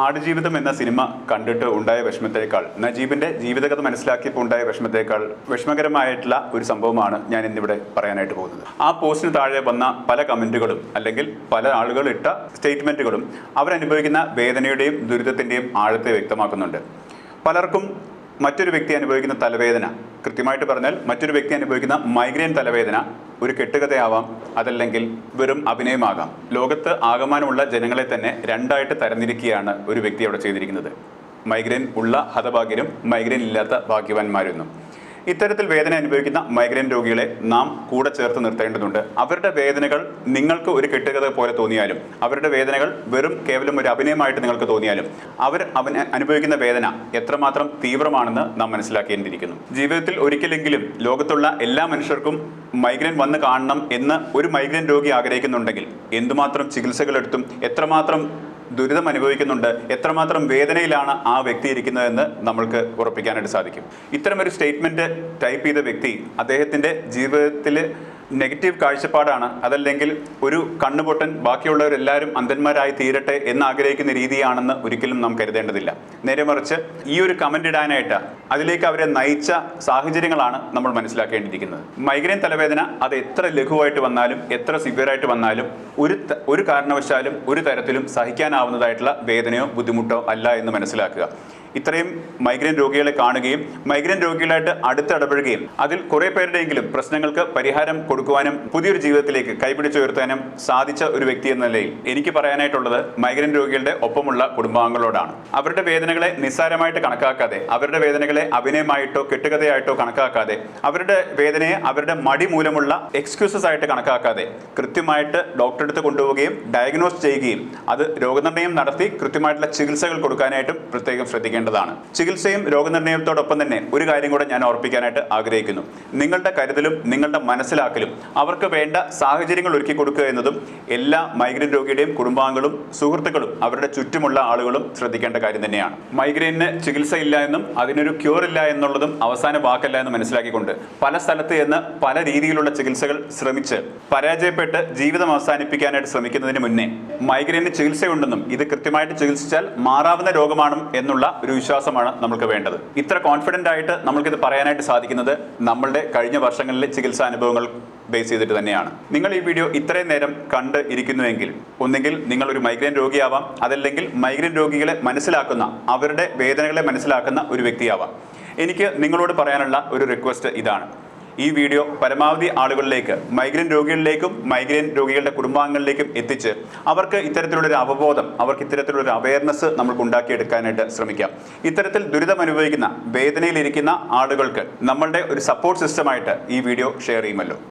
ആടുജീവിതം എന്ന സിനിമ കണ്ടിട്ട് ഉണ്ടായ വിഷമത്തേക്കാൾ നജീബിന്റെ ജീവിതകഥ മനസ്സിലാക്കിയപ്പോൾ ഉണ്ടായ വിഷമത്തേക്കാൾ വിഷമകരമായിട്ടുള്ള ഒരു സംഭവമാണ് ഞാൻ ഇന്നിവിടെ പറയാനായിട്ട് പോകുന്നത്. ആ പോസ്റ്റിന് താഴെ വന്ന പല കമന്റുകളും അല്ലെങ്കിൽ പല ആളുകൾ ഇട്ട സ്റ്റേറ്റ്മെന്റുകളും അവരനുഭവിക്കുന്ന വേദനയുടെയും ദുരിതത്തിന്റെയും ആഴത്തെ വ്യക്തമാക്കുന്നുണ്ട്. പലർക്കും മറ്റൊരു വ്യക്തി അനുഭവിക്കുന്ന തലവേദന. കൃത്യമായിട്ട് പറഞ്ഞാൽ മറ്റൊരു വ്യക്തി അനുഭവിക്കുന്ന മൈഗ്രെയിൻ തലവേദന ഒരു കെട്ടുകഥയാവാം അതല്ലെങ്കിൽ വെറും അഭിനയമാകാം. ലോകത്ത് ആകമാനമുള്ള ജനങ്ങളെ തന്നെ രണ്ടായിട്ട് തരംതിരിക്കുകയാണ് ഒരു വ്യക്തി അവിടെ ചെയ്തിരിക്കുന്നത്. മൈഗ്രെയിൻ ഉള്ള ഹതഭാഗ്യരും മൈഗ്രെയിൻ ഇല്ലാത്ത ഭാഗ്യവാന്മാരെന്നും. ഇത്തരത്തിൽ വേദന അനുഭവിക്കുന്ന മൈഗ്രെയിൻ രോഗികളെ നാം കൂടെ ചേർത്ത് നിർത്തേണ്ടതുണ്ട്. അവരുടെ വേദനകൾ നിങ്ങൾക്ക് ഒരു കെട്ടുകഥ പോലെ തോന്നിയാലും അവരുടെ വേദനകൾ വെറും കേവലം ഒരു അഭിനയമായിട്ട് നിങ്ങൾക്ക് തോന്നിയാലും അവർ അവന് അനുഭവിക്കുന്ന വേദന എത്രമാത്രം തീവ്രമാണെന്ന് നാം മനസ്സിലാക്കേണ്ടിയിരിക്കുന്നു. ജീവിതത്തിൽ ഒരിക്കലെങ്കിലും ലോകത്തുള്ള എല്ലാ മനുഷ്യർക്കും മൈഗ്രെയിൻ വന്ന് കാണണം എന്ന് ഒരു മൈഗ്രെയിൻ രോഗി ആഗ്രഹിക്കുന്നുണ്ടെങ്കിൽ എന്തുമാത്രം ചികിത്സകളെടുത്തും എത്രമാത്രം ദുരിതം അനുഭവിക്കുന്നുണ്ട്. എത്രമാത്രം വേദനയിലാണ് ആ വ്യക്തി ഇരിക്കുന്നതെന്ന് നമ്മൾക്ക് ഉറപ്പിക്കാനായിട്ട് സാധിക്കും. ഇത്തരമൊരു സ്റ്റേറ്റ്മെന്റ് ടൈപ്പ് ചെയ്ത വ്യക്തി അദ്ദേഹത്തിന്റെ ജീവിതത്തിൽ നെഗറ്റീവ് കാഴ്ചപ്പാടാണ്. അതല്ലെങ്കിൽ ഒരു കണ്ണുപൊട്ടൻ ബാക്കിയുള്ളവരെല്ലാവരും അന്ധന്മാരായി തീരട്ടെ എന്ന് ആഗ്രഹിക്കുന്ന രീതിയാണെന്ന് ഒരിക്കലും നാം കരുതേണ്ടതില്ല. നേരെ മറിച്ച് ഈ ഒരു കമന്റ് ഇടാനായിട്ട് അതിലേക്ക് അവരെ നയിച്ച സാഹചര്യങ്ങളാണ് നമ്മൾ മനസ്സിലാക്കേണ്ടിയിരിക്കുന്നത്. മൈഗ്രെയിൻ തലവേദന അത് എത്ര ലഘുവായിട്ട് വന്നാലും എത്ര സിവിയറായിട്ട് വന്നാലും ഒരു ഒരു കാരണവശാലും ഒരു തരത്തിലും സഹിക്കാനാവുന്നതായിട്ടുള്ള വേദനയോ ബുദ്ധിമുട്ടോ അല്ല എന്ന് മനസ്സിലാക്കുക. ഇത്രയും മൈഗ്രെയിൻ രോഗികളെ കാണുകയും മൈഗ്രെയിൻ രോഗികളായിട്ട് അടുത്തിടപഴകുകയും അതിൽ കുറെ പേരുടെയെങ്കിലും പ്രശ്നങ്ങൾക്ക് പരിഹാരം കൊടുക്കുവാനും പുതിയൊരു ജീവിതത്തിലേക്ക് കൈപിടിച്ചുയർത്താനും സാധിച്ച ഒരു വ്യക്തി എന്ന നിലയിൽ എനിക്ക് പറയാനായിട്ടുള്ളത് മൈഗ്രെയിൻ രോഗികളുടെ ഒപ്പമുള്ള കുടുംബാംഗങ്ങളോടാണ്. അവരുടെ വേദനകളെ നിസ്സാരമായിട്ട് കണക്കാക്കാതെ അവരുടെ വേദനകളെ അഭിനയമായിട്ടോ കെട്ടുകഥയായിട്ടോ കണക്കാക്കാതെ അവരുടെ വേദനയെ അവരുടെ മടി മൂലമുള്ള എക്സ്ക്യൂസസ് ആയിട്ട് കണക്കാക്കാതെ കൃത്യമായിട്ട് ഡോക്ടറെ അടുത്ത് കൊണ്ടുപോവുകയും ഡയഗ്നോസ് ചെയ്യുകയും അത് രോഗനിർണയം നടത്തി കൃത്യമായിട്ടുള്ള ചികിത്സകൾ കൊടുക്കാനായിട്ടും പ്രത്യേകം ശ്രദ്ധിക്കേണ്ടതാണ് ചികിത്സയും രോഗനിർണയത്തോടൊപ്പം തന്നെ ഒരു കാര്യം കൂടെ ഞാൻ ഓർപ്പിക്കാനായിട്ട് ആഗ്രഹിക്കുന്നു. നിങ്ങളുടെ കരുതലും നിങ്ങളുടെ മനസ്സിലാക്കലും അവർക്ക് വേണ്ട സാഹചര്യങ്ങൾ ഒരുക്കി കൊടുക്കുക എന്നതും എല്ലാ മൈഗ്രെയിൻ രോഗിയുടെയും കുടുംബാംഗങ്ങളും സുഹൃത്തുക്കളും അവരുടെ ചുറ്റുമുള്ള ആളുകളും ശ്രദ്ധിക്കേണ്ട കാര്യം തന്നെയാണ്. മൈഗ്രെയിനിന് ചികിത്സ ഇല്ല എന്നും അതിനൊരു ക്യൂർ ഇല്ല എന്നുള്ളതും അവസാന വാക്കല്ല എന്ന് മനസ്സിലാക്കിക്കൊണ്ട് പല സ്ഥലത്ത് നിന്ന് പല രീതിയിലുള്ള ചികിത്സകൾ ശ്രമിച്ച് പരാജയപ്പെട്ട് ജീവിതം അവസാനിപ്പിക്കാനായിട്ട് ശ്രമിക്കുന്നതിന് മുന്നേ മൈഗ്രെയിന് ചികിത്സയുണ്ടെന്നും ഇത് കൃത്യമായിട്ട് ചികിത്സിച്ചാൽ മാറാവുന്ന രോഗമാണ് എന്നുള്ള ഒരു വിശ്വാസമാണ് നമുക്ക് വേണ്ടത്. ഇത്ര കോൺഫിഡന്റ് ആയിട്ട് നമ്മൾക്കിത് പറയാനായിട്ട് സാധിക്കുന്നത് നമ്മളുടെ കഴിഞ്ഞ വർഷങ്ങളിലെ ചികിത്സാ അനുഭവങ്ങൾ ബേസ് ചെയ്തിട്ട് തന്നെയാണ്. നിങ്ങൾ ഈ വീഡിയോ ഇത്രയും നേരം കണ്ട് ഇരിക്കുന്നുവെങ്കിൽ ഒന്നുകിൽ നിങ്ങൾ ഒരു മൈഗ്രെയിൻ രോഗിയാവാം അതല്ലെങ്കിൽ മൈഗ്രെയിൻ രോഗികളെ മനസ്സിലാക്കുന്ന അവരുടെ വേദനകളെ മനസ്സിലാക്കുന്ന ഒരു വ്യക്തിയാവാം. എനിക്ക് നിങ്ങളോട് പറയാനുള്ള ഒരു റിക്വസ്റ്റ് ഇതാണ്. ഈ വീഡിയോ പരമാവധി ആളുകളിലേക്ക് മൈഗ്രെയിൻ രോഗികളിലേക്കും മൈഗ്രെയിൻ രോഗികളുടെ കുടുംബാംഗങ്ങളിലേക്കും എത്തിച്ച് അവർക്ക് ഇത്തരത്തിലുള്ളൊരു അവബോധം അവർക്ക് ഇത്തരത്തിലുള്ളൊരു അവയർനെസ് നമുക്ക് ഉണ്ടാക്കിയെടുക്കാനായിട്ട് ശ്രമിക്കാം. ഇത്തരത്തിൽ ദുരിതം അനുഭവിക്കുന്ന വേദനയിലിരിക്കുന്ന ആളുകൾക്ക് നമ്മളുടെ ഒരു സപ്പോർട്ട് സിസ്റ്റമായിട്ട് ഈ വീഡിയോ ഷെയർ ചെയ്യുമല്ലോ.